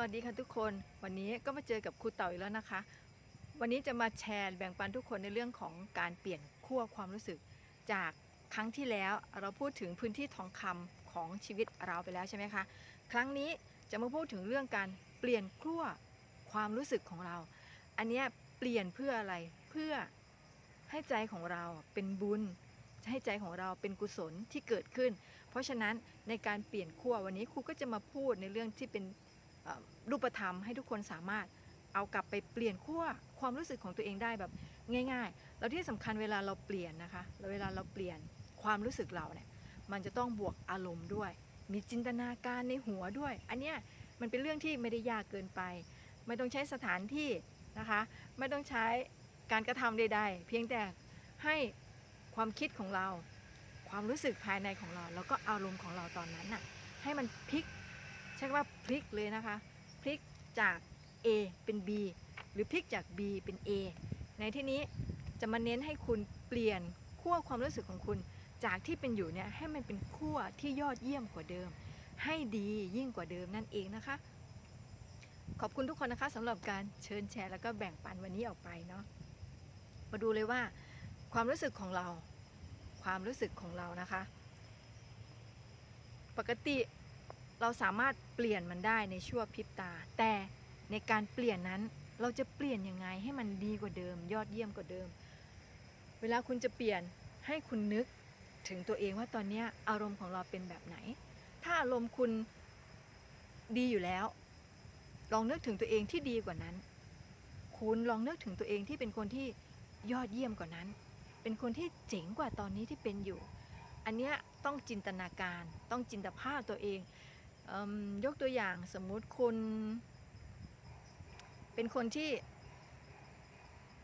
วัสดีค่ะทุกคนวันนี้ก็มาเจอกับครูเต่าอีกแล้วนะคะ วันนี้จะมาแชร์แบ่งปันทุกคนในเรื่องของการเปลี่ยนขั้วความรู้สึก จากครั้งที่แล้วเราพูดถึงพื้นที่ทองคำของชีวิตเราไปแล้วใช่ไหมคะครั้งนี้จะมาพูดถึงเรื่องการเปลี่ยนขั้วความรู้สึกของเรา อันนี้เปลี่ยนเพื่ออะไรเพื่อให้ใจของเราเป็นบุญให้ใจของเราเป็นกุศลที่เกิดขึ้น เพราะฉะนั้นในการเปลี่ยนขั้ววันนี้ครูก็จะมาพูดในเรื่องที่เป็น รูปธรรมให้ทุกคนสามารถเอากลับไปเปลี่ยนขั้วความรู้สึกของตัวเองได้แบบง่าย ๆ แล้วที่สำคัญเวลาเราเปลี่ยนนะคะเวลาเราเปลี่ยนความรู้สึกเราเนี่ยมันจะต้องบวกอารมณ์ด้วย มีจินตนาการในหัวด้วย อันเนี้ยมันเป็นเรื่องที่ไม่ได้ยากเกินไป ไม่ต้องใช้สถานที่นะคะ ไม่ต้องใช้การกระทำใด ๆ เพียงแต่ให้ความคิดของเรา ความรู้สึกภายในของเรา แล้วก็อารมณ์ของเราตอนนั้นน่ะให้มันพลิก ใช้คำว่าพลิกเลยนะคะพลิกจาก A เป็น B หรือพลิกจาก B เป็น A ในที่นี้จะมาเน้นให้คุณเปลี่ยนขั้วความรู้สึกของคุณ จากที่เป็นอยู่เนี่ยให้มันเป็นขั้วที่ยอดเยี่ยมกว่าเดิม ให้ดียิ่งกว่าเดิมนั่นเองนะคะ ขอบคุณทุกคนนะคะสำหรับการเชิญแชร์แล้วก็แบ่งปันวันนี้ออกไปเนาะมาดูเลยว่า ความรู้สึกของเรา ความรู้สึกของเรานะคะ ปกติ เราสามารถเปลี่ยนมันได้ในชั่วพริบตา แต่ในการเปลี่ยนนั้นเราจะเปลี่ยนยังไงให้มันดีกว่าเดิม ยอดเยี่ยมกว่าเดิม เวลาคุณจะเปลี่ยนให้คุณนึกถึงตัวเองว่าตอนนี้อารมณ์ของเราเป็นแบบไหน ถ้าอารมณ์คุณดีอยู่แล้ว ลองนึกถึงตัวเองที่ดีกว่านั้น คุณลองนึกถึงตัวเองที่เป็นคนที่ยอดเยี่ยมกว่านั้น เป็นคนที่เจ๋งกว่าตอนนี้ที่เป็นอยู่ อันเนี้ยต้องจินตนาการ ต้องจินตภาพตัวเอง ยกตัวอย่างสมมุติคุณ เป็นคนที่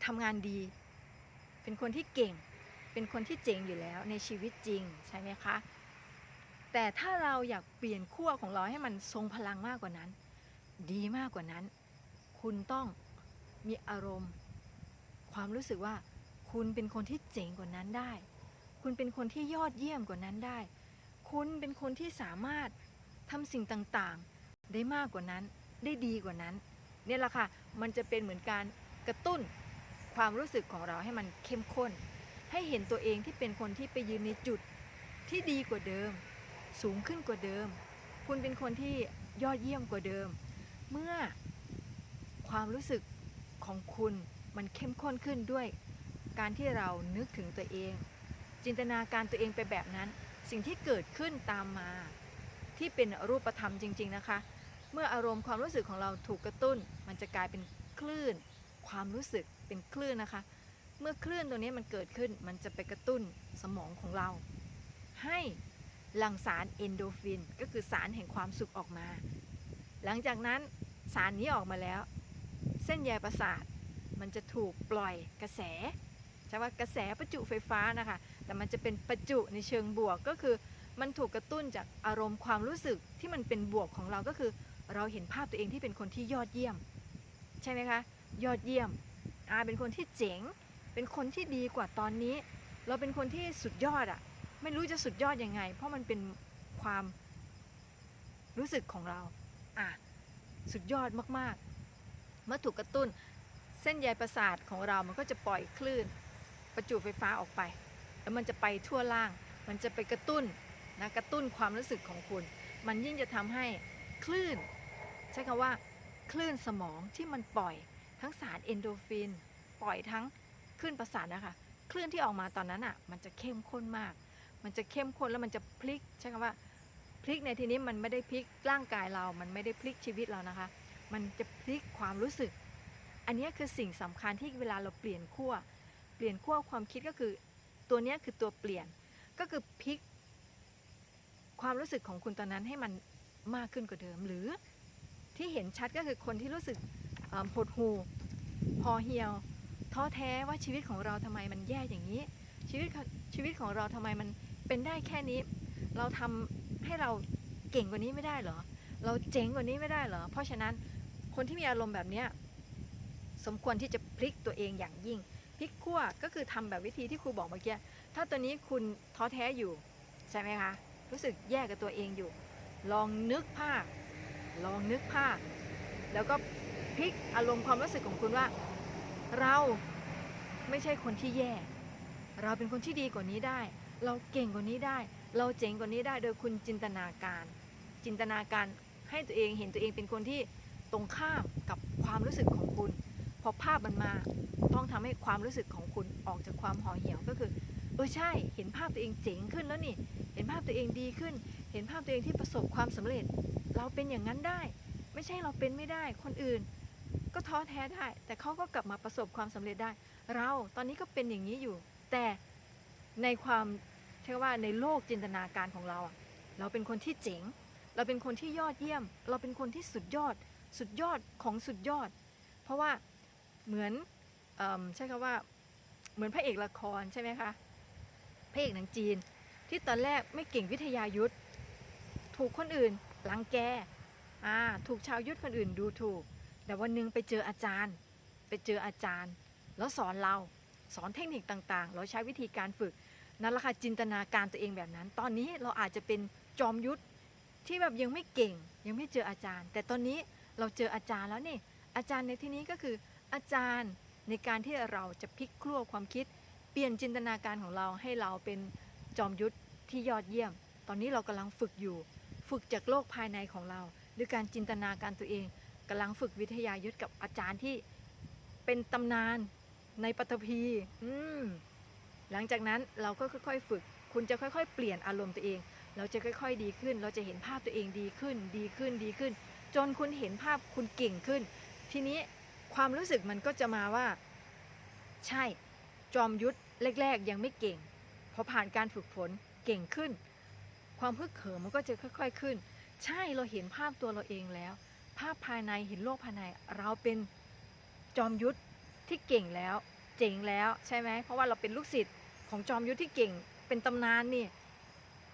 ทำงานดี เป็นคนที่เก่ง เป็นคนที่เจ๋งอยู่แล้วในชีวิตจริงใช่ไหมคะ แต่ถ้าเราอยากเปลี่ยนขั้วของเราให้มันทรงพลังมากกว่านั้น ดีมากกว่านั้น คุณต้องมีอารมณ์ ความรู้สึกว่าคุณเป็นคนที่เจ๋งกว่านั้นได้ คุณเป็นคนที่ยอดเยี่ยมกว่านั้นได้ คุณเป็นคนที่สามารถ ทำสิ่งต่างๆ ได้มากกว่านั้นได้ดีกว่านั้นเนี่ยแหละค่ะมันจะเป็นเหมือนการกระตุ้นความรู้สึกของเราให้มันเข้มข้น ให้เห็นตัวเองที่เป็นคนที่ไปยืนในจุดที่ดีกว่าเดิม สูงขึ้นกว่าเดิม คุณเป็นคนที่ยอดเยี่ยมกว่าเดิม เมื่อความรู้สึกของคุณมันเข้มข้นขึ้นด้วย การที่เรานึกถึงตัวเอง จินตนาการตัวเองไปแบบนั้น สิ่งที่เกิดขึ้นตามมา ที่เป็นรูปธรรมจริง ๆนะคะ เมื่ออารมณ์ความรู้สึกของเราถูกกระตุ้น มันจะกลายเป็นคลื่น ความรู้สึกเป็นคลื่นนะคะ เมื่อคลื่นตัวนี้มันเกิดขึ้นมันจะไปกระตุ้นสมองของเรา ให้หลั่งสารเอนโดฟิน ก็คือสารแห่งความสุขออกมา หลังจากนั้นสารนี้ออกมาแล้ว เส้นใยประสาทมันจะถูกปล่อยกระแสใช่ว่ากระแสประจุไฟฟ้านะคะ แต่มันจะเป็นประจุในเชิงบวกก็คือ มันถูกกระตุ้นจากอารมณ์ความรู้สึกที่มันเป็นบวกของเราก็คือ เราเห็นภาพตัวเองที่เป็นคนที่ยอดเยี่ยม ใช่ไหมคะ ยอดเยี่ยมอาเป็นคนที่เจ๋ง เป็นคนที่ดีกว่าตอนนี้ เราเป็นคนที่สุดยอดอะไม่รู้จะสุดยอดยังไง เพราะมันเป็นความรู้สึกของเราอะสุดยอดมากๆ เมื่อถูกกระตุ้นเส้นใยประสาทของเรามันก็จะปล่อยคลื่น ประจุไฟฟ้าออกไป แล้วมันจะไปทั่วล่าง มันจะไปกระตุ้น นะกระตุ้นความรู้สึกของคุณ มันยิ่งจะทำให้คลื่น ใช้คำว่า คลื่นสมองที่มันปล่อยทั้งสารเอนโดฟิน ปล่อยทั้งคลื่นประสาทนะคะคลื่นที่ออกมาตอนนั้นอะมันจะเข้มข้นมาก มันจะเข้มข้นแล้วมันจะพลิกใช้คำว่าพลิกในที่นี้มันไม่ได้พลิกร่างกายเรา มันไม่ได้พลิกชีวิตเรานะคะ มันจะพลิกความรู้สึก อันนี้คือสิ่งสำคัญที่เวลาเราเปลี่ยนขั้ว เปลี่ยนขั้วความคิดก็คือ ตัวนี้คือตัวเปลี่ยน ก็คือพลิก ความรู้สึกของคุณตอนนั้นให้มันมากขึ้นกว่าเดิม หรือที่เห็นชัดก็คือคนที่รู้สึกหดหู่พอเหี่ยว ท้อแท้ว่าชีวิตของเราทำไมมันแย่อย่างนี้ ชีวิตชีวิตของเราทำไมมันเป็นได้แค่นี้ เราทำให้เราเก่งกว่านี้ไม่ได้เหรอ เราเจ๋งกว่านี้ไม่ได้เหรอ เพราะฉะนั้นคนที่มีอารมณ์แบบเนี้ยสมควรที่จะพลิกตัวเองอย่างยิ่งพลิกขั้วก็คือทำแบบวิธีที่ครูบอกเมื่อกี้ถ้าตัวนี้คุณท้อแท้อยู่ใช่ไหมคะ รู้สึกแย่กับตัวเองอยู่ ลองนึกภาพ ลองนึกภาพ แล้วก็พลิกอารมณ์ความรู้สึกของคุณว่า เราไม่ใช่คนที่แย่ เราเป็นคนที่ดีกว่านี้ได้ เราเก่งกว่านี้ได้ เราเจ๋งกว่านี้ได้ โดยคุณจินตนาการ จินตนาการให้ตัวเองเห็นตัวเองเป็นคนที่ตรงข้ามกับความรู้สึกของคุณ พอภาพมันมาต้องทำให้ความรู้สึกของคุณออกจากความห่อเหี่ยวก็คือเออใช่ เห็นภาพตัวเองเจ๋งขึ้นแล้วนี่ เห็นภาพตัวเองดีขึ้น เห็นภาพตัวเองที่ประสบความสำเร็จ เราเป็นอย่างนั้นได้ ไม่ใช่เราเป็นไม่ได้ คนอื่น ก็ท้อแท้ได้ แต่เขาก็กลับมาประสบความสำเร็จได้ เราตอนนี้ก็เป็นอย่างนี้อยู่ แต่ในความเชื่อว่าในโลกจินตนาการของเราเราเป็นคนที่เจ๋ง เราเป็นคนที่ยอดเยี่ยม เราเป็นคนที่สุดยอด สุดยอดของสุดยอด เพราะว่าเหมือนอใช่คำว่าเหมือนพระเอกละครใช่ไหมคะพระเอกหนังจีน ที่ตอนแรกไม่เก่งวิทยายุทธถูกคนอื่นหลังแกอ่าถูกชาวยุทธคนอื่นดูถูก แต่วันหนึงไปเจออาจารย์ ไปเจออาจารย์ แล้วสอนเราสอนเทคนิคต่างๆ เราใช้วิธีการฝึกนั่นแหละค่ะจินตนาการตัวเองแบบนั้น ตอนนี้เราอาจจะเป็นจอมยุทธที่แบบยังไม่เก่ง ยังไม่เจออาจารย์ แต่ตอนนี้เราเจออาจารย์แล้วนี่อาจารย์ในที่นี้ก็คืออาจารย์ในการที่เราจะพลิกคลัวความคิด เปลี่ยนจินตนาการของเราให้เราเป็น จอมยุทธที่ยอดเยี่ยม ตอนนี้เรากำลังฝึกอยู่ ฝึกจากโลกภายในของเราด้วยการจินตนาการตัวเองกำลังฝึกวิทยายุทธกับอาจารย์ที่เป็นตำนานในปฐพีอืมหลังจากนั้นเราก็ค่อยๆ ฝึก คุณจะค่อยๆ เปลี่ยนอารมณ์ตัวเอง เราจะค่อยๆ ดีขึ้น เราจะเห็นภาพตัวเองดีขึ้น ดีขึ้น ดีขึ้น จนคุณเห็นภาพคุณเก่งขึ้น ทีนี้ความรู้สึกมันก็จะมาว่า ใช่ จอมยุทธแรก ๆ ยังไม่เก่ง พอผ่านการฝึกฝนเก่งขึ้น ความพึกเขิมมันก็จะค่อย ๆ ขึ้น ใช่เราเห็นภาพตัวเราเองแล้ว ภาพภายในเห็นโลกภายในเราเป็นจอมยุทธที่เก่งแล้ว เจ๋งแล้วใช่ไหมเพราะว่าเราเป็นลูกศิษย์ของจอมยุทธที่เก่งเป็นตำนานนี่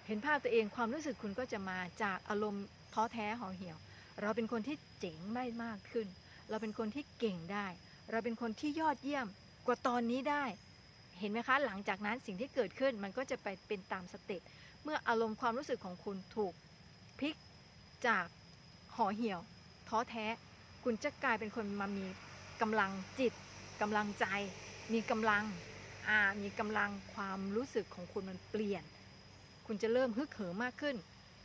เห็นภาพตัวเองความรู้สึกคุณก็จะมาจากอารมณ์ท้อแท้ห่อเหี่ยว เราเป็นคนที่เจ๋งไม่มากขึ้น เราเป็นคนที่เก่งได้ เราเป็นคนที่ยอดเยี่ยมกว่าตอนนี้ได้ เห็นไหมคะหลังจากนั้นสิ่งที่เกิดขึ้นมันก็จะไปเป็นตามสเต็ปเมื่ออารมณ์ความรู้สึกของคุณถูกพลิกจากห่อเหี่ยว ท้อแท้ คุณจะกลายเป็นคนมามีกำลังจิตกำลังใจ มีกำลังอ่ามีกำลังความรู้สึกของคุณมันเปลี่ยน คุณจะเริ่มฮึกเหิมมากขึ้น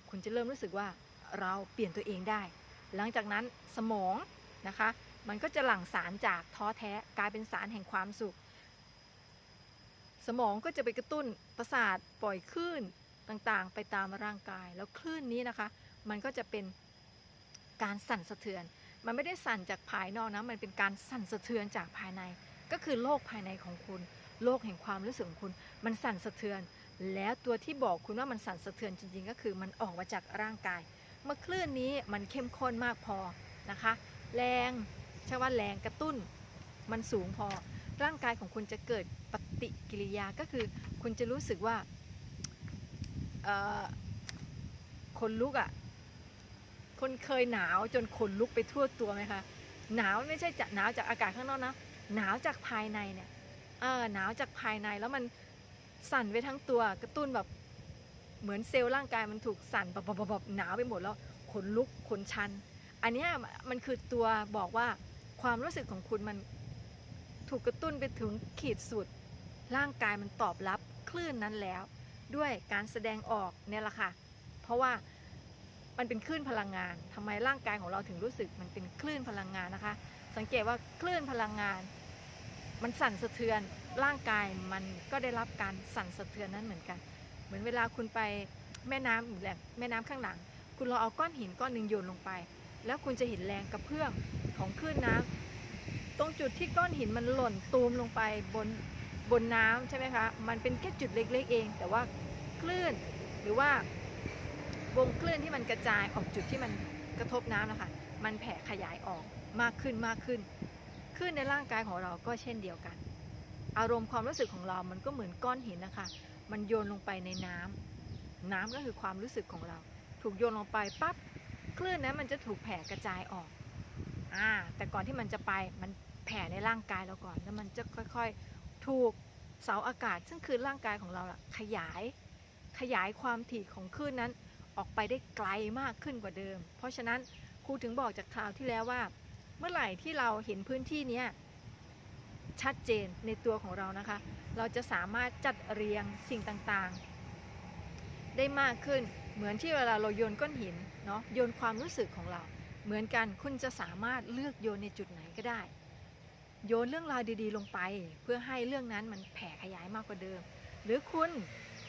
คุณจะเริ่มรู้สึกว่าเราเปลี่ยนตัวเองได้ หลังจากนั้นสมองนะคะ มันก็จะหลั่งสารจากท้อแท้กลายเป็นสารแห่งความสุข สมองก็จะไปกระตุ้นประสาทปล่อยคลื่นต่างๆ ไปตามร่างกาย แล้วคลื่นนี้นะคะ มันก็จะเป็นการสั่นสะเทือน มันไม่ได้สั่นจากภายนอกนะ มันเป็นการสั่นสะเทือนจากภายใน ก็คือโลกภายในของคุณ โลกแห่งความรู้สึกของคุณ มันสั่นสะเทือน แล้วตัวที่บอกคุณว่ามันสั่นสะเทือนจริงๆ ก็คือมันออกมาจากร่างกาย เมื่อคลื่นนี้มันเข้มข้นมากพอนะคะ แรงใช่ว่าแรงกระตุ้น มันสูงพอ ร่างกายของคุณจะเกิดปฏิกิริยาก็คือ คุณจะรู้สึกว่าคนลุกอะ่ะคนเคยหนาวจนขนลุกไปทั่วตัวไหมคะหนาวไม่ใช่จากหนาวจากอากาศข้างนอกนะหนาวจากภายในเนี่ยเออหนาวจากภายในแล้วมันสั่นไปทั้งตัวกระตุ้นแบบเหมือนเซลล์ร่างกายมันถูกสั่นแบบแบบหนาวไปหมดแล้วขนลุกขนชัน อันนี้มันคือตัวบอกว่าความรู้สึกของคุณมัน ถูกกระตุ้นไปถึงขีดสุด ร่างกายมันตอบรับคลื่นนั้นแล้ว ด้วยการแสดงออกเนี่ยแหละค่ะ เพราะว่ามันเป็นคลื่นพลังงานทำไมร่างกายของเราถึงรู้สึกมันเป็นคลื่นพลังงานนะคะ สังเกตว่าคลื่นพลังงาน มันสั่นสะเทือน ร่างกายมันก็ได้รับการสั่นสะเทือนนั้นเหมือนกัน เหมือนเวลาคุณไปแม่น้ำหรือแหล่งแม่น้ำข้างหลัง คุณลองเอาก้อนหินก้อนหนึ่งโยนลงไป แล้วคุณจะเห็นแรงกระเพื่อมของคลื่นน้ำตรง จุดที่ก้อนหินมันหล่นตูมลงไปบนบนน้ำใช่ไหมคะ มันเป็นแค่จุดเล็กๆเอง แต่ว่าคลื่นหรือว่าวงคลื่นที่มันกระจายออกจุดที่มันกระทบน้ำนะคะมันแผ่ขยายออกมากขึ้นมากขึ้นคลื่นในร่างกายของเราก็เช่นเดียวกัน อารมณ์ความรู้สึกของเรามันก็เหมือนก้อนหินนะคะ มันโยนลงไปในน้ำน้ำก็คือความรู้สึกของเรา ถูกโยนลงไปปั๊บคลื่นนั้นมันจะถูกแผ่กระจายออกอ่าแต่ก่อนที่มันจะไปมัน แผ่ในร่างกายเราก่อน แล้วมันจะค่อยๆ ถูกเสาอากาศ ซึ่งคือร่างกายของเราล่ะขยาย ขยายความถี่ของคลื่นนั้นออกไปได้ไกลมากขึ้นกว่าเดิม เพราะฉะนั้นครูถึงบอกจากคราวที่แล้วว่า เมื่อไหร่ที่เราเห็นพื้นที่นี้ชัดเจนในตัวของเรานะคะ เราจะสามารถจัดเรียงสิ่งต่างๆ ได้มากขึ้นเหมือนที่เวลาเราโยนก้อนหินเนาะโยนความรู้สึกของเรา เหมือนกันคุณจะสามารถเลือกโยนในจุดไหนก็ได้ โยนเรื่องราวดีๆ ลงไป เพื่อให้เรื่องนั้นมันแผ่ขยายมากกว่าเดิม หรือคุณ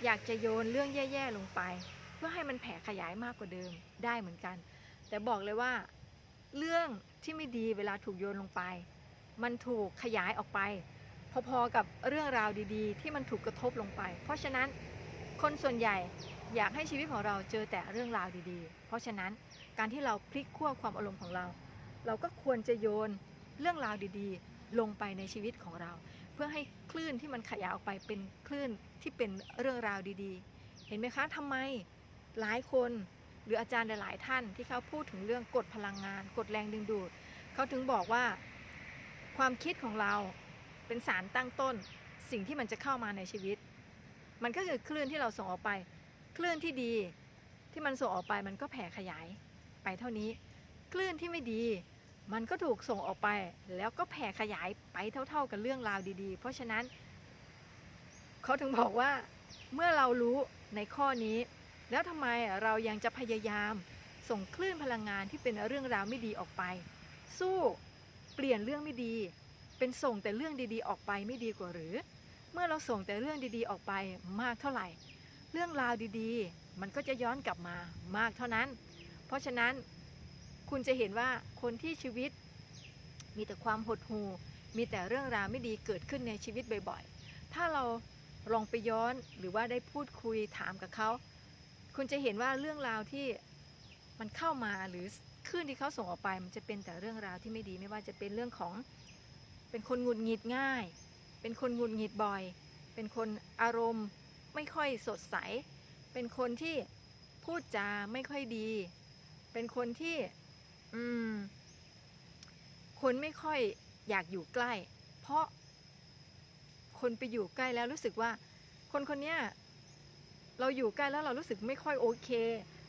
อยากจะโยนเรื่องแย่ๆลงไป เพื่อให้มันแผ่ขยายมากกว่าเดิมได้เหมือนกัน แต่บอกเลยว่า เรื่องที่ไม่ดีเวลาถูกโยนลงไป มันถูกขยายออกไป พอๆกับเรื่องราวดีๆ ที่มันถูกกระทบลงไป เพราะฉะนั้นคนส่วนใหญ่อยากให้ชีวิตของเราเจอแต่เรื่องราวดีๆ เพราะฉะนั้นการที่เราพลิกขั้วความอารมณ์ของเรา เราก็ควรจะโยนเรื่องราวดีๆ ลงไปในชีวิตของเรา เพื่อให้คลื่นที่มันขยายออกไปเป็นคลื่นที่เป็นเรื่องราวดีๆ เห็นไหมคะทำไมหลายคนหรืออาจารย์หลายท่านที่เขาพูดถึงเรื่องกฎพลังงานกฎแรงดึงดูดเขาถึงบอกว่าความคิดของเราเป็นสารตั้งต้น สิ่งที่มันจะเข้ามาในชีวิต มันก็คือคลื่นที่เราส่งออกไป คลื่นที่ดีที่มันส่งออกไปมันก็แผ่ขยายไปเท่านี้ คลื่นที่ไม่ดี มันก็ถูกส่งออกไปแล้วก็แผ่ขยายไปเท่า ๆกับเรื่องราวดีๆ เพราะฉะนั้นเขาถึงบอกว่าเมื่อเรารู้ในข้อนี้ แล้วทำไมเรายังจะพยายามส่งคลื่นพลังงานที่เป็นเรื่องราวไม่ดีออกไป สู้เปลี่ยนเรื่องไม่ดี เป็นส่งแต่เรื่องดีๆ ออกไปไม่ดีกว่าหรือ เมื่อเราส่งแต่เรื่องดีๆ ออกไปมากเท่าไหร่ เรื่องราวดีๆ มันก็จะย้อนกลับมามากเท่านั้น เพราะฉะนั้น คุณจะเห็นว่าคนที่ชีวิตมีแต่ความหดหู่มีแต่เรื่องราวไม่ดีเกิดขึ้นในชีวิตบ่อยๆ ถ้าเราลองไปย้อนหรือว่าได้พูดคุยถามกับเขา คุณจะเห็นว่าเรื่องราวที่มันเข้ามาหรือคลื่นที่เขาส่งออกไปมันจะเป็นแต่เรื่องราวที่ไม่ดีไม่ว่าจะเป็นเรื่องของเป็นคนหงุดหงิดง่าย เป็นคนหงุดหงิดบ่อย เป็นคนอารมณ์ไม่ค่อยสดใส เป็นคนที่พูดจาไม่ค่อยดี เป็นคนที่ อืม คนไม่ค่อยอยากอยู่ใกล้ เพราะคนไปอยู่ใกล้แล้วรู้สึกว่า คนคนนี้เราอยู่ใกล้แล้วเรารู้สึกไม่ค่อยโอเค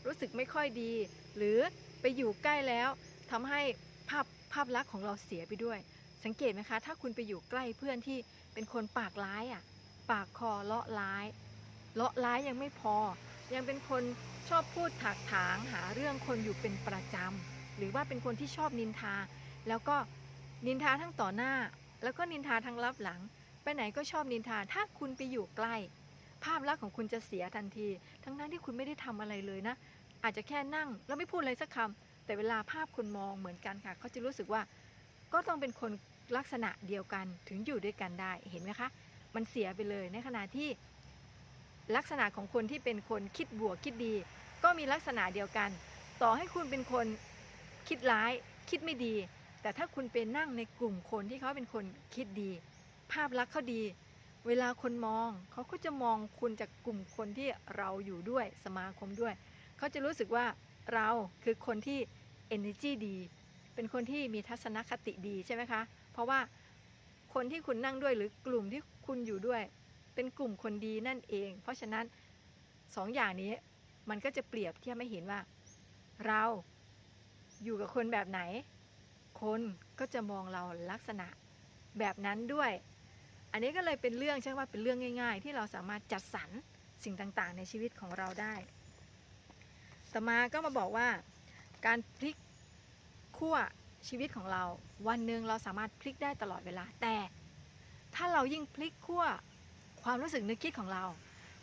รู้สึกไม่ค่อยดี หรือไปอยู่ใกล้แล้วทำให้ภาพภาพลักษณ์ของเราเสียไปด้วย สังเกตไหมคะ ถ้าคุณไปอยู่ใกล้เพื่อนที่เป็นคนปากร้ายอะ ปากคอเลาะร้าย เลาะร้ายยังไม่พอ ยังเป็นคนชอบพูดถากถางหาเรื่องคนอยู่เป็นประจำ หรือว่าเป็นคนที่ชอบนินทา แล้วก็นินทาทั้งต่อหน้า แล้วก็นินทาทั้งลับหลัง ไปไหนก็ชอบนินทา ถ้าคุณไปอยู่ใกล้ ภาพลักษณ์ของคุณจะเสียทันที ทั้งนั้นที่คุณไม่ได้ทำอะไรเลยนะ อาจจะแค่นั่งแล้วไม่พูดอะไรสักคำแต่เวลาภาพคนมองเหมือนกันค่ะ เขาจะรู้สึกว่า ก็ต้องเป็นคนลักษณะเดียวกันถึงอยู่ด้วยกันได้เห็นไหมคะ มันเสียไปเลยในขณะที่ลักษณะของคนที่เป็นคนคิดบวกคิดดี ก็มีลักษณะเดียวกัน ต่อให้คุณเป็นคน คิดร้ายคิดไม่ดี แต่ถ้าคุณเป็นนั่งในกลุ่มคนที่เขาเป็นคนคิดดี ภาพลักษณ์เขาดี เวลาคนมองเขาก็จะมองคุณจากกลุ่มคนที่เราอยู่ด้วยสมาคมด้วย เขาจะรู้สึกว่าเราคือคนที่ energy ดี เป็นคนที่มีทัศนคติดีใช่ไหมคะ เพราะว่าคนที่คุณนั่งด้วยหรือกลุ่มที่คุณอยู่ด้วย เป็นกลุ่มคนดีนั่นเอง เพราะฉะนั้นสองอย่างนี้มันก็จะเปรียบเทียบให้เห็นว่า เรา อยู่กับคนแบบไหน คนก็จะมองเราลักษณะแบบนั้นด้วย อันนี้ก็เลยเป็นเรื่องใช่ว่าเป็นเรื่องง่าย ๆ ที่เราสามารถจัดสรรสิ่งต่างๆ ในชีวิตของเราได้ ต่อมาก็มาบอกว่า การพลิกขั้วชีวิตของเราวันหนึ่งเราสามารถพลิกได้ตลอดเวลา แต่ถ้าเรายิ่งพลิกขั้วความรู้สึกนึกคิดของเรา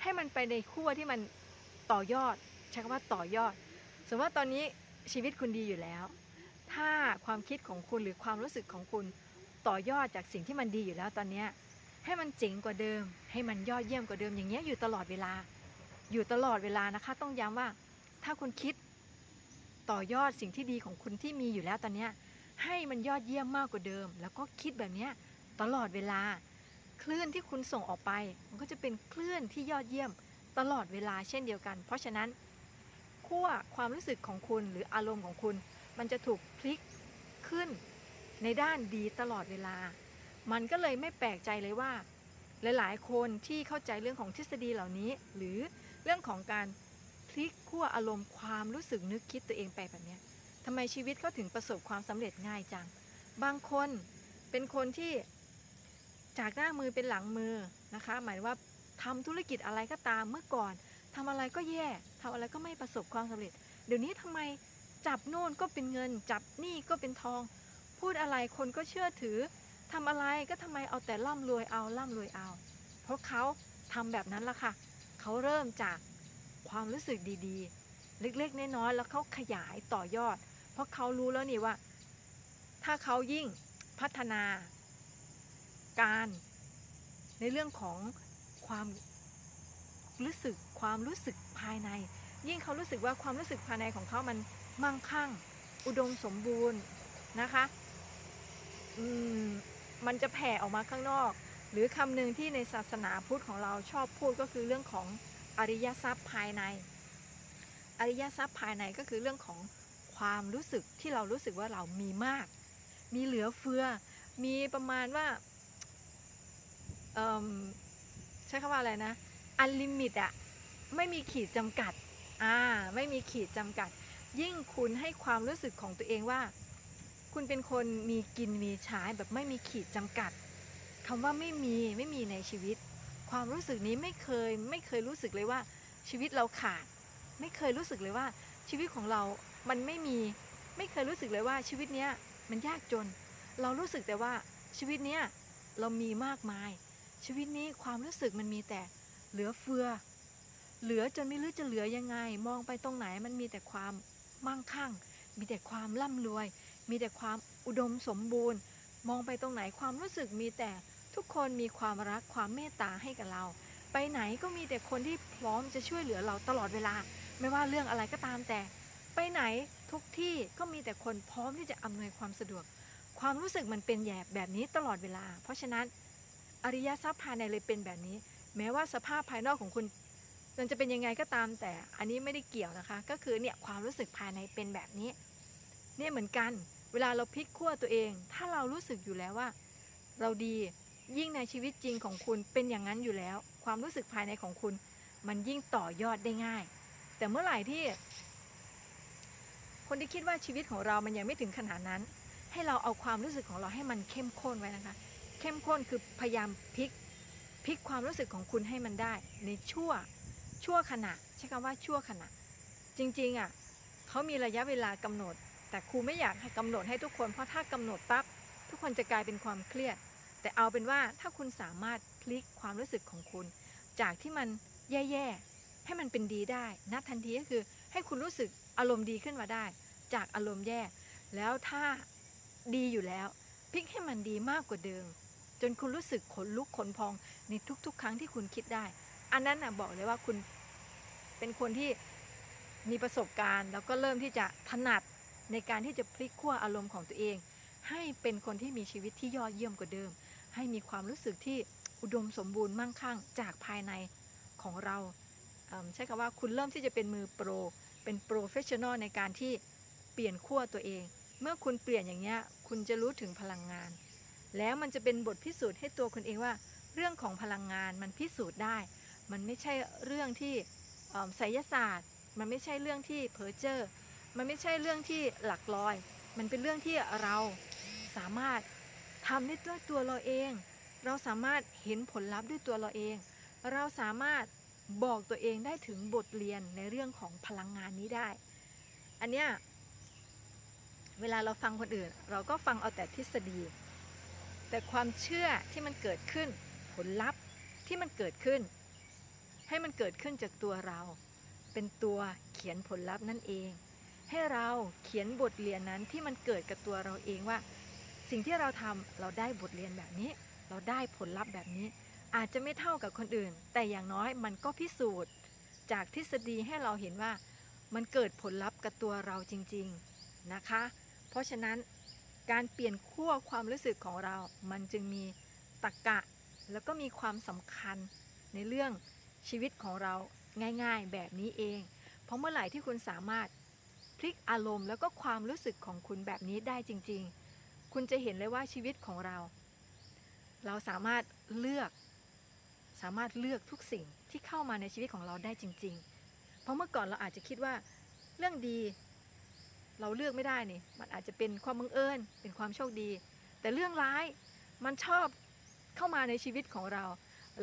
ให้มันไปในขั้วที่มันต่อยอดใช้คำว่าต่อยอด สมมติว่าตอนนี้ ชีวิตคุณดีอยู่แล้ว ถ้าความคิดของคุณหรือความรู้สึกของคุณต่อยอดจากสิ่งที่มันดีอยู่แล้วตอนนี้ให้มันเจ๋งกว่าเดิม ให้มันยอดเยี่ยมกว่าเดิมอย่างเงี้ยอยู่ตลอดเวลา อยู่ตลอดเวลานะคะ ต้องย้ำว่า ถ้าคุณคิดต่อยอดสิ่งที่ดีของคุณที่มีอยู่แล้วตอนนี้ให้มันยอดเยี่ยมมากกว่าเดิม แล้วก็คิดแบบนี้ตลอดเวลา คลื่นที่คุณส่งออกไป มันก็จะเป็นคลื่นที่ยอดเยี่ยมตลอดเวลาเช่นเดียวกัน เพราะฉะนั้น ขั้วความรู้สึกของคุณหรืออารมณ์ของคุณ มันจะถูกพลิกขึ้นในด้านดีตลอดเวลา มันก็เลยไม่แปลกใจเลยว่า หลาย ๆ คนที่เข้าใจเรื่องของทฤษฎีเหล่านี้ หรือเรื่องของการพลิกขั้วอารมณ์ความรู้สึกนึกคิดตัวเองไปแบบนี้ทำไมชีวิตเขาถึงประสบความสำเร็จง่ายจัง บางคนเป็นคนที่จากหน้ามือเป็นหลังมือนะคะ หมายว่าทำธุรกิจอะไรก็ตามเมื่อก่อน ทำอะไรก็แย่ทำอะไรก็ไม่ประสบความสำเร็จ เดี๋ยวนี้ทำไมจับโน่นก็เป็นเงิน จับนี่ก็เป็นทอง พูดอะไรคนก็เชื่อถือทำอะไรก็ทำไมเอาแต่ร่ำรวยเอาร่ำรวยเอา เพราะเขาทำแบบนั้นละค่ะ เขาเริ่มจากความรู้สึกดีๆ เล็กๆน้อยๆแล้วเขาขยายต่อยอด เพราะเขารู้แล้วนี่ว่า ถ้าเขายิ่งพัฒนาการในเรื่องของความรู้สึก ความรู้สึกภายใน ยิ่งเขารู้สึกว่าความรู้สึกภายในของเขามันมั่งคั่ง อุดมสมบูรณ์นะคะอืมมันจะแผ่ออกมาข้างนอก หรือคำหนึ่งที่ในศาสนาพุทธของเราชอบพูดก็คือเรื่องของอริยทรัพย์ภายใน อริยทรัพย์ภายในก็คือเรื่องของความรู้สึกที่เรารู้สึกว่าเรามีมาก มีเหลือเฟือ มีประมาณว่าใช้คำว่าอะไรนะ อันลิมิตอะ ไม่มีขีดจำกัดอ่าไม่มีขีดจำกัด ยิ่งคุณให้ความรู้สึกของตัวเองว่า คุณเป็นคนมีกินมีใช้แบบไม่มีขีดจำกัดคำว่าไม่มีไม่มีในชีวิต ความรู้สึกนี้ไม่เคยไม่เคยรู้สึกเลยว่า ชีวิตเราขาด ไม่เคยรู้สึกเลยว่า ชีวิตของเรา มันไม่มีไม่เคยรู้สึกเลยว่าชีวิตเนี้ยมันยากจน เรารู้สึกแต่ว่าชีวิตเนี้ยเรามีมากมาย ชีวิตนี้ความรู้สึกมันมีแต่เหลือเฟือ เหลือจนไม่รู้จะเหลือยังไง มองไปตรงไหนมันมีแต่ความมั่งคั่ง มีแต่ความร่ำรวย มีแต่ความอุดมสมบูรณ์ มองไปตรงไหนความรู้สึกมีแต่ทุกคนมีความรักความเมตตาให้กับเรา ไปไหนก็มีแต่คนที่พร้อมจะช่วยเหลือเราตลอดเวลา ไม่ว่าเรื่องอะไรก็ตามแต่ ไปไหนทุกที่ก็มีแต่คนพร้อมที่จะอำนวยความสะดวก ความรู้สึกมันเป็นแยบแบบนี้ตลอดเวลาเพราะฉะนั้นอริยทรัพย์ภายในเลยเป็นแบบนี้ แม้ว่าสภาพภายนอกของคุณ มันจะเป็นยังไงก็ตามแต่อันนี้ไม่ได้เกี่ยวนะคะ ก็คือเนี่ยความรู้สึกภายในเป็นแบบนี้ เนี่ยเหมือนกัน เวลาเราพลิกขั้วตัวเอง ถ้าเรารู้สึกอยู่แล้วว่า เราดียิ่งในชีวิตจริงของคุณเป็นอย่างนั้นอยู่แล้ว ความรู้สึกภายในของคุณ มันยิ่งต่อยอดได้ง่าย แต่เมื่อไหร่ที่ คนที่คิดว่าชีวิตของเรามันยังไม่ถึงขนาดนั้น ให้เราเอาความรู้สึกของเราให้มันเข้มข้นไว้นะคะ เข้มข้นคือพยายามพลิกพลิกความรู้สึกของคุณให้มันได้ ในชั่ว ชั่วขณะ ใช้คำว่าชั่วขณะ จริงๆอะเขามีระยะเวลากำหนด แต่ครูไม่อยากให้กำหนดให้ทุกคนเพราะถ้ากำหนดปั๊บทุกคนจะกลายเป็นความเครียด แต่เอาเป็นว่าถ้าคุณสามารถพลิกความรู้สึกของคุณ จากที่มันแย่ๆให้มันเป็นดีได้นัทันทีก็คือ ให้คุณรู้สึกอารมณ์ดีขึ้นมาได้ จากอารมณ์แย่ แล้วถ้าดีอยู่แล้วพลิกให้มันดีมากกว่าเดิม จนคุณรู้สึกขนลุกขนพองในทุกๆ ครั้งที่คุณคิดได้ อันนั้นนะบอกเลยว่าคุณเป็นคนที่มีประสบการณ์ แล้วก็เริ่มที่จะถนัดในการที่จะพลิกขั้วอารมณ์ของตัวเอง ให้เป็นคนที่มีชีวิตที่ยอดเยี่ยมกว่าเดิม ให้มีความรู้สึกที่อุดมสมบูรณ์มั่งคั่งจากภายในของเราเอิ่มใช้คำว่าคุณเริ่มที่จะเป็นมือโปร เป็นโปรเฟชชั่นอลในการที่เปลี่ยนขั้วตัวเอง เมื่อคุณเปลี่ยนอย่างนี้ยคุณจะรู้ถึงพลังงาน แล้วมันจะเป็นบทพิสูจน์ให้ตัวคุณเองว่า เรื่องของพลังงานมันพิสูจน์ได้ มันไม่ใช่เรื่องที่ไสยศาสตร์ มันไม่ใช่เรื่องที่เพ้อเจ้อมันไม่ใช่เรื่องที่หลักลอย มันเป็นเรื่องที่เราสามารถทำได้ด้วยตัวเราเอง เราสามารถเห็นผลลัพธ์ด้วยตัวเราเอง เราสามารถบอกตัวเองได้ถึงบทเรียนในเรื่องของพลังงานนี้ได้ อันเนี้ยเวลาเราฟังคนอื่น เราก็ฟังเอาแต่ทฤษฎี แต่ความเชื่อที่มันเกิดขึ้นผลลัพธ์ที่มันเกิดขึ้น ให้มันเกิดขึ้นจากตัวเรา เป็นตัวเขียนผลลัพธ์นั่นเอง ให้เราเขียนบทเรียนนั้นที่มันเกิดกับตัวเราเองว่า สิ่งที่เราทำเราได้บทเรียนแบบนี้ เราได้ผลลัพธ์แบบนี้ อาจจะไม่เท่ากับคนอื่น แต่อย่างน้อยมันก็พิสูจน์ จากทฤษฎีให้เราเห็นว่า มันเกิดผลลัพธ์กับตัวเราจริง ๆนะคะ เพราะฉะนั้นการเปลี่ยนขั้วความรู้สึกของเรา มันจึงมีตรรกะ แล้วก็มีความสำคัญในเรื่อง ชีวิตของเราง่ายๆ แบบนี้เอง เพราะเมื่อไหร่ที่คุณสามารถพลิกอารมณ์แล้วก็ความรู้สึกของคุณแบบนี้ได้จริง ๆ คุณจะเห็นเลยว่าชีวิตของเรา เราสามารถเลือก สามารถเลือกทุกสิ่งที่เข้ามาในชีวิตของเราได้จริง ๆ เพราะเมื่อก่อนเราอาจจะคิดว่าเรื่องดี เราเลือกไม่ได้นี่ มันอาจจะเป็นความบังเอิญ เป็นความโชคดี แต่เรื่องร้ายมันชอบเข้ามาในชีวิตของเรา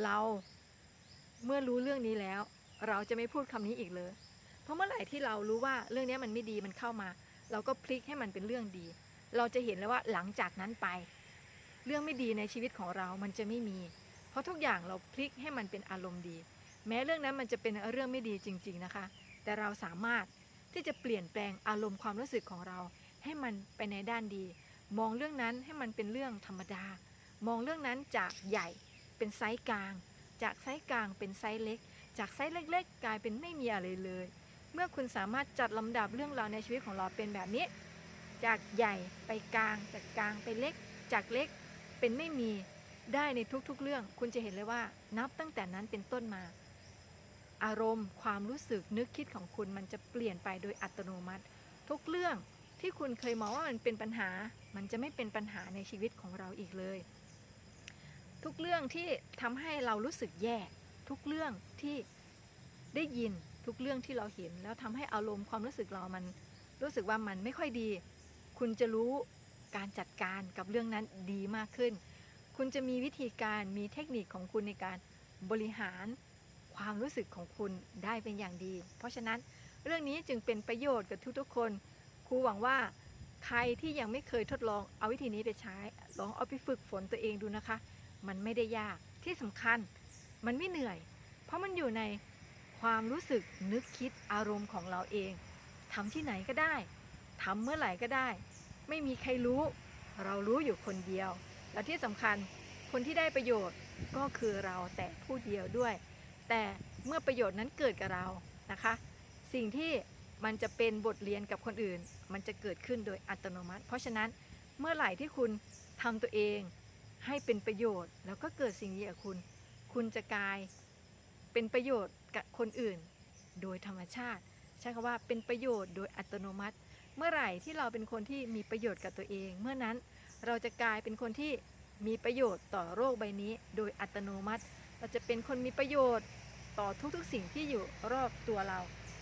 เรา เมื่อรู้เรื่องนี้แล้ว เราจะไม่พูดคำนี้อีกเลย เพราะเมื่อไหร่ที่เรารู้ว่าเรื่องนี้มันไม่ดีมันเข้ามา เราก็พลิกให้มันเป็นเรื่องดี เราจะเห็นแล้วว่าหลังจากนั้นไป เรื่องไม่ดีในชีวิตของเรามันจะไม่มี เพราะทุกอย่างเราพลิกให้มันเป็นอารมณ์ดี แม้เรื่องนั้นมันจะเป็นเรื่องไม่ดีจริง ๆนะคะ แต่เราสามารถที่จะเปลี่ยนแปลงอารมณ์ความรู้สึกของเรา ให้มันไปในด้านดี มองเรื่องนั้นให้มันเป็นเรื่องธรรมดา มองเรื่องนั้นจากใหญ่เป็นไซส์กลาง จากไซส์กลางเป็นไซส์เล็ก จากไซส์เล็กๆ กลายเป็นไม่มีอะไรเลย เมื่อคุณสามารถจัดลำดับเรื่องราวในชีวิตของเราเป็นแบบนี้ จากใหญ่ไปกลาง จากกลางไปเล็ก จากเล็กเป็นไม่มีได้ในทุกๆ เรื่อง คุณจะเห็นเลยว่า นับตั้งแต่นั้นเป็นต้นมา อารมณ์ ความรู้สึกนึกคิดของคุณมันจะเปลี่ยนไปโดยอัตโนมัติ ทุกเรื่องที่คุณเคยมองว่ามันเป็นปัญหา มันจะไม่เป็นปัญหาในชีวิตของเราอีกเลย ทุกเรื่องที่ทำให้เรารู้สึกแย่ ทุกเรื่องที่ได้ยินทุกเรื่องที่เราเห็น แล้วทำให้อารมณ์ความรู้สึกเรามันรู้สึกว่ามันไม่ค่อยดี คุณจะรู้การจัดการกับเรื่องนั้นดีมากขึ้น คุณจะมีวิธีการมีเทคนิคของคุณในการบริหารความรู้สึกของคุณได้เป็นอย่างดี เพราะฉะนั้นเรื่องนี้จึงเป็นประโยชน์กับทุกๆคน ครูหวังว่าใครที่ยังไม่เคยทดลองเอาวิธีนี้ไปใช้ ลองเอาไปฝึกฝนตัวเองดูนะคะ มันไม่ได้ยากที่สำคัญมันไม่เหนื่อย เพราะมันอยู่ในความรู้สึกนึกคิดอารมณ์ของเราเองทำที่ไหนก็ได้ทำเมื่อไหร่ก็ได้ ไม่มีใครรู้ เรารู้อยู่คนเดียว และที่สำคัญคนที่ได้ประโยชน์ก็คือเราแต่ผู้เดียวด้วย แต่เมื่อประโยชน์นั้นเกิดกับเรานะคะ สิ่งที่มันจะเป็นบทเรียนกับคนอื่น มันจะเกิดขึ้นโดยอัตโนมัติ เพราะฉะนั้นเมื่อไหร่ที่คุณทำตัวเอง ให้เป็นประโยชน์ แล้วก็เกิดสิ่งนี้กับคุณ คุณจะกลายเป็นประโยชน์กับคนอื่น โดยธรรมชาติ ใช้คำว่าเป็นประโยชน์โดยอัตโนมัติ เมื่อไหร่ที่เราเป็นคนที่มีประโยชน์กับตัวเอง เมื่อนั้นเราจะกลายเป็นคนที่มีประโยชน์ต่อโลกใบนี้ โดยอัตโนมัติ เราจะเป็นคนมีประโยชน์ต่อทุกๆสิ่งที่อยู่รอบตัวเรา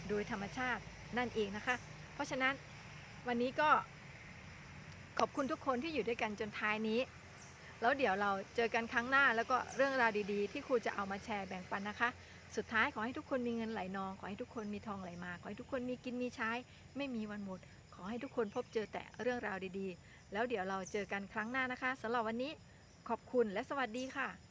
โดยธรรมชาตินั่นเองนะคะ เพราะฉะนั้นวันนี้ก็ขอบคุณทุกคนที่อยู่ด้วยกันจนท้ายนี้ แล้วเดี๋ยวเราเจอกันครั้งหน้าแล้วก็เรื่องราวดีๆ ที่ครูจะเอามาแชร์แบ่งปันนะคะ สุดท้ายขอให้ทุกคนมีเงินไหลนอง ขอให้ทุกคนมีทองไหลมา ขอให้ทุกคนมีกินมีใช้ ไม่มีวันหมด ขอให้ทุกคนพบเจอแต่เรื่องราวดีๆ แล้วเดี๋ยวเราเจอกันครั้งหน้านะคะสำหรับวันนี้ขอบคุณและสวัสดีค่ะ